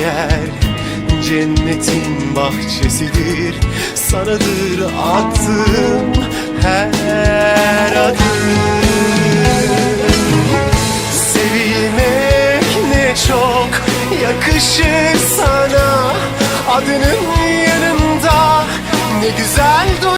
yer. Cennetin bahçesidir Sanadır attığım her adım. Sevilmek ne çok yakışır sana. Adının yanında ne güzel